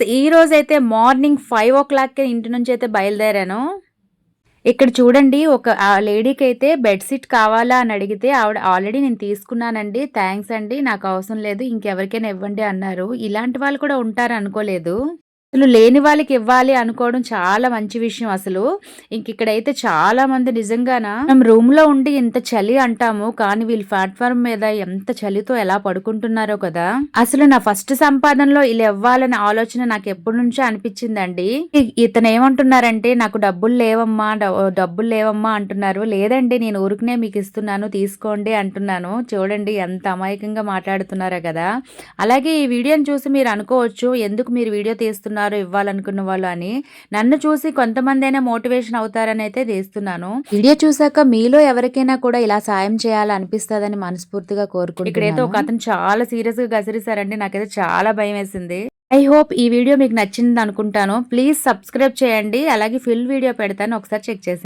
Friends ఈ రోజు అయితే మార్నింగ్ ఫైవ్ ఓ క్లాక్కి ఇంటి నుంచి అయితే బయలుదేరాను. ఇక్కడ చూడండి ఒక ఆ లేడీకి అయితే బెడ్షీట్ కావాలా అని అడిగితే ఆవిడ ఆల్రెడీ నేను తీసుకున్నానండి థ్యాంక్స్ అండి నాకు అవసరం లేదు ఇంకెవరికైనా ఇవ్వండి అన్నారు. ఇలాంటి వాళ్ళు కూడా ఉంటారు అనుకోలేదు. అసలు లేని వాళ్ళకి ఇవ్వాలి అనుకోవడం చాలా మంచి విషయం అసలు. ఇంక ఇక్కడైతే చాలా మంది నిజంగాన మనం రూమ్లో ఉండి ఇంత చలి అంటాము కానీ వీళ్ళు ప్లాట్ఫామ్ మీద ఎంత చలితో ఎలా పడుకుంటున్నారో కదా. అసలు నా ఫస్ట్ సంపాదనలో ఇలా ఇవ్వాలనే ఆలోచన నాకు ఎప్పటి నుంచో అనిపించిందండి. ఇతను ఏమంటున్నారంటే నాకు డబ్బులు లేవమ్మా డ- డబ్బులు లేవమ్మా అంటున్నారు. లేదండి నేను ఊరికనే మీకు ఇస్తున్నాను తీసుకోండి అంటున్నాను. చూడండి ఎంత అమాయకంగా మాట్లాడుతున్నారో కదా. అలాగే ఈ వీడియోని చూసి మీరు అనుకోవచ్చు ఎందుకు మీరు వీడియో తీస్తున్నారు? ఇవ్వాలనుకున్న వాళ్ళు అని నన్ను చూసి కొంతమంది అయినా మోటివేషన్ అవుతారని అయితే తీస్తున్నాను. వీడియో చూసాక మీలో ఎవరికైనా కూడా ఇలా సాయం చేయాలనిపిస్తుందని మనస్ఫూర్తిగా కోరుకుంటున్నాను. ఇక్కడైతే ఒక అతను చాలా సీరియస్గా గసిరిసారండి నాకైతే చాలా భయం వేసింది ఐ హోప్ ఈ వీడియో మీకు నచ్చింది అనుకుంటాను ప్లీజ్ సబ్స్క్రైబ్ చేయండి. అలాగే ఫుల్ వీడియో పెడతాను. ఒకసారి చెక్ చేసి